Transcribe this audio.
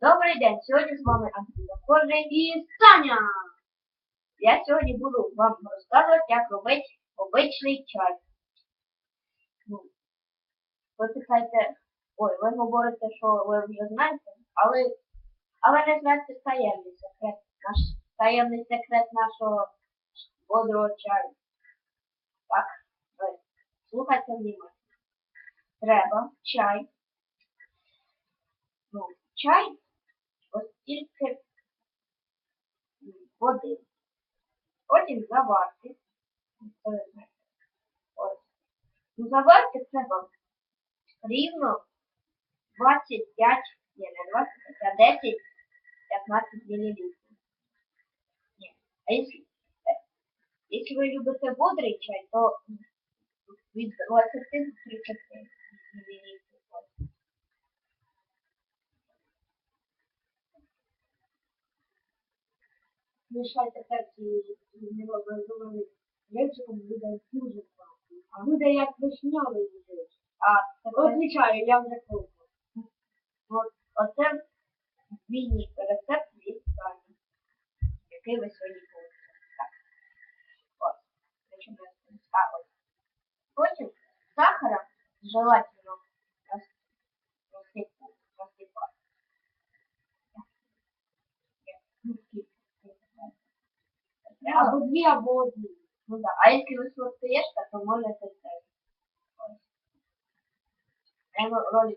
Добрий день! Сьогодні з вами Андрій Захожий І Саня! Я сьогодні буду вам розказувати, як робити обичний чай. Ну, ви ой, ви говорите, що ви вже знаєте, але, але не знаєте таємний секрет. Наш таємний секрет нашого бодрого чаю. Так, ви слухайте внимательно. Треба чай. Ну, чай ось тільки м, води. Потім заварки. Це. Ось. Ну, заварки треба рівно 25, ні, не 25, а 10, 15 мл. Ні. А якщо, якщо ви любите бодрий чай, то від 20 до 30 Мішайте перці необразований рибчиком буде дуже класно. А буде як вишньовий їжич. А тепер Розлічаю, я вже пробував. От, оце міні-рецепт від Сані, який ви сьогодні получите. Так. Ось. Причому я ось. Потім сахара желательно рос- розсипу, розсипати. Як, Ну, скільки? скільки треба. Треба Або дві, або одні. Ну да. А если вы сладкоежка, то можете це Ой. Наверное,